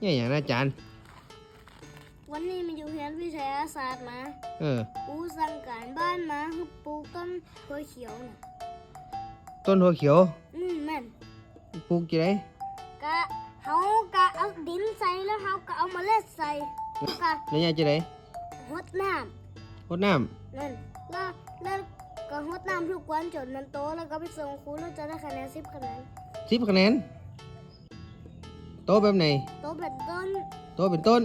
เนี่ยอย่างนะอาจารย์ วันนี้มันอยู่เรียนวิทยาศาสตร์มาเออ ปูสั่งการบ้านมาให้ปลูกต้นถั่วเขียวน่ะต้นหัวเขียวอืมแม่นปลูกกี่ไรกะเฮากะเอาดินใส่แล้วเฮาก็เอาเมล็ดใส่แล้วก็แล้วยายจะไรรดน้รดน้ำนั่นแล้วแล้วก็รดน้ำทุกวันจนมันโตแล้วก็ไปส่งครูแล้วจะได้คะแนนสิบคะแนนำสิบคะแนน โตแบบไหน โตเป็นต้น โตเป็นต้น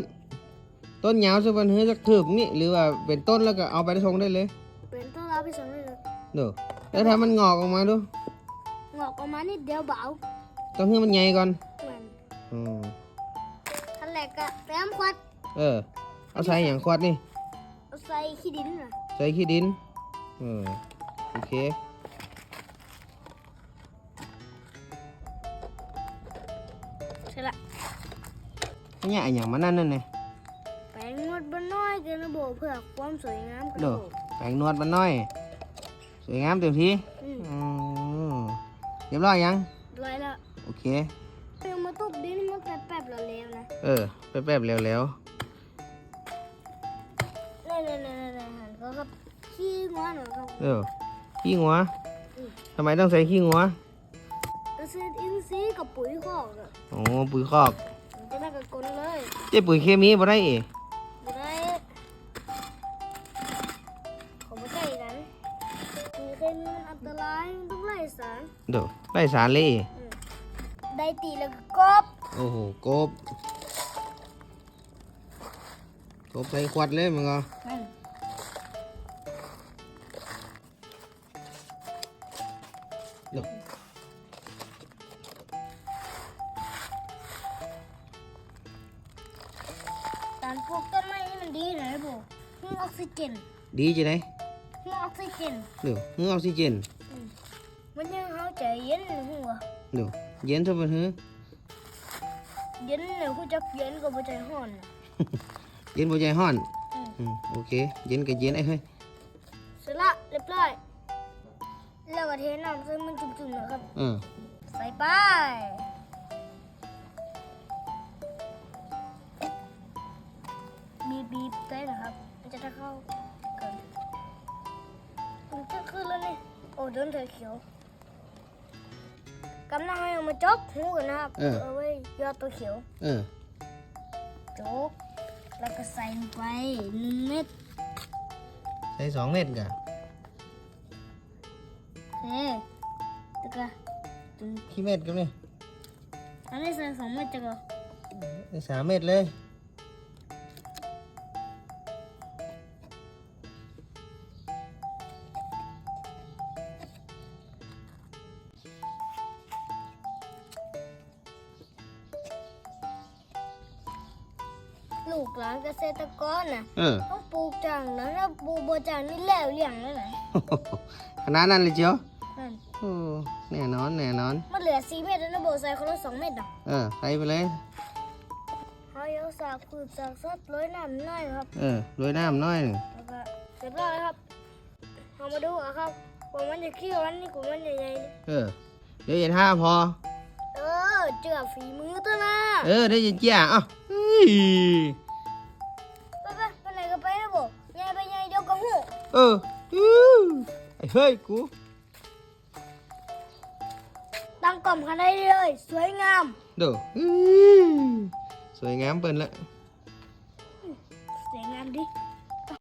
ต้นยาวสักวันเฮือสักถืบนี่หรือว่าเป็นต้นแล้วก็เอาไปส่งได้เลยเป็นต้นเอาไปส่งได้เลยเด้อแล้วถ้ามันงอกออกมาดูงอกออกมานิดเดียวเบาต้องให้มันใหญ่ก่อนเหมือนอืมขั้นแรกก็แต้มควัดเออ เอาใส่อย่างขวดนี่ เอาใส่ขี้ดินน่ะใส่ขี้ดิน เออ โอเค เนี่ยอันอย่างมันนั่นนั่นไงแปลงงดบนน้อยเกินระบบเพื่อความสวยงามกระเด้โดอดแปรงนวดมันน้อย สวยงามเต็มที่อืมอืมเรียบร้อยยังลอยละโอเค เพียงมาตุบดินมันแป๊บๆแล้วแล้วนะเออแป๊บๆแล้วแล้วนี่นี่นี่นี่หันก็ครับขี้งอนหน่อยครับเออขี้งัวทำไมต้องใส่ขี้งัวกระเซ็นอินทรีย์กับปุ๋ยคอกอะโอ้ปุ๋ยคอก มันจะได้กับกลเลยเจ้ปุ๋ยเคมีบ่ได้อีกจะได้ขอไม่ใช่นั้นมีเคมีมันอันตรายมันต้องไล่สารเดี๋ยวไล่สารเลยอีกอืมได้ตีแล้วก็กบโอ้โหกบกบใส่ขวดเลยมึงก็นั่นเดี๋ยว การปลูกต้นไม้นี่มันดีนะบุให้ออกซิเจนดีจีไหนให้ออกซิเจนเดี๋ยวมือออกซิเจนมันยังเขาใจเย็นเลยหัวเดี๋ยวเย็นซะบ่ฮือเย็นเลยกูจะเย็นก็บ่ใจห้อนน่ะเย็นบ่ใจฮ้อนอืมอืมโอเค เย็นก็เย็นไอ้เฮ้ยเสร็จละเรียบร้อยแล้วก็เทน้ำซึ่งมันจุ่มๆนะครับเออใส่ไป บีบบีบได้นะครับ มันจะถ้าเข้ากันมันจะขึ้นแล้วนี่ โอ้เดินเถอะเขียวกำลังให้เอามาจกหูกันนะครับ เอาไว้ยอดตัวเขียว เออจกแล้วก็ใส่ลงไปหนึ่งเม็ด ใส่สองเม็ดกะโอเคแล้วก็กี่เม็ดกันนี่อันนี้ใส่สองเม็ดจะก็ใส่สามเม็ดเลย ลูกหลานเกษตรกรน่ะเออต้องปลูกจังนะถ้าปลูกบ่จังนี่แล้วเลี้ยงแล้วไหนขนาดนั้นเลยเจียวนั่นโอ้แน่นอนแน่นอน มันเหลือสี่เม็ดแล้วนะโบใส่คนละสองเม็ดอะเออใส่ไปเลยเขาเอาสากพืชสากสัตว์ร้อยน้ำน้อยครับ เออโรยน้ำน้อยหนึ่งแล้วก็เสร็จแล้วครับเรามาดูอะครับว่ามันจะขี้วันนี้กูมันใหญ่เออเดี๋ยวเย็นห้าพอๆเออเจือฝีมือตัวนะเออได้ยินเจียอะ หูเอออื้อไอ้เฮ้ยกูตั้งกล่อม